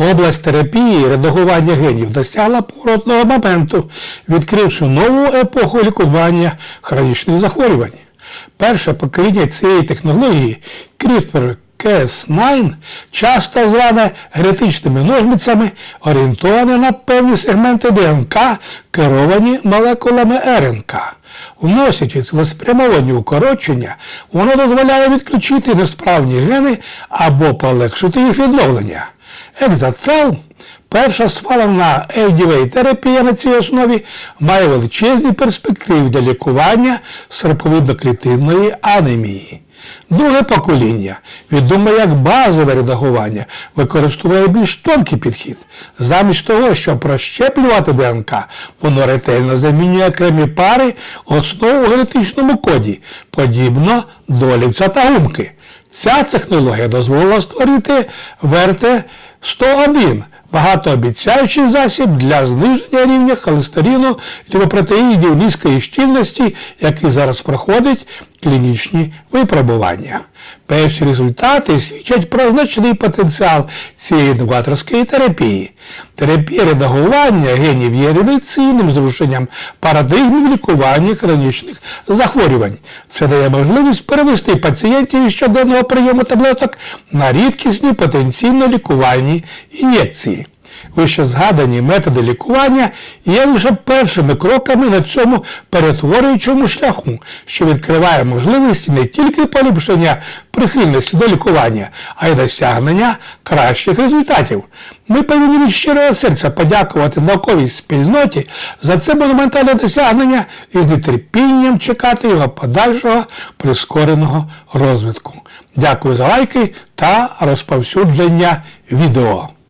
Область терапії редагування генів досягла поворотного моменту, відкривши нову епоху лікування хронічних захворювань. Перше покоління цієї технології CRISPR Cas9, часто зване генетичними ножницями, орієнтоване на певні сегменти ДНК, керовані молекулами РНК. Вносячи цілеспрямовані укорочення, воно дозволяє відключити несправні гени або полегшити їх відновлення. Екзоцел, перша схвалена FDA терапія на цій основі, має величезні перспективи для лікування серповидно-клітинної анемії. Друге покоління, відоме як базове редагування, використовує більш тонкий підхід. Замість того, щоб розщеплювати ДНК, воно ретельно замінює окремі пари основу у генетичному коді, подібно до олівця та гумки. Ця технологія дозволила створити ВРТ-101 багатообіцяючий засіб для зниження рівня холестерину ліпопротеїдів низької щільності, який зараз проходить клінічні випробування. Перші результати свідчать про значний потенціал цієї новаторської терапії. Терапія редагування генів є революційним зрушенням парадигми в лікуванні хронічних захворювань. Це дає можливість перевести пацієнтів із щоденного прийому таблеток на рідкісні потенційно лікувальні ін'єкції. Вище згадані методи лікування є лише першими кроками на цьому перетворюючому шляху, що відкриває можливості не тільки поліпшення прихильності до лікування, а й досягнення кращих результатів. Ми повинні від щирого серця подякувати науковій спільноті за це монументальне досягнення і з нетерпінням чекати його подальшого прискореного розвитку. Дякую за лайки та розповсюдження відео.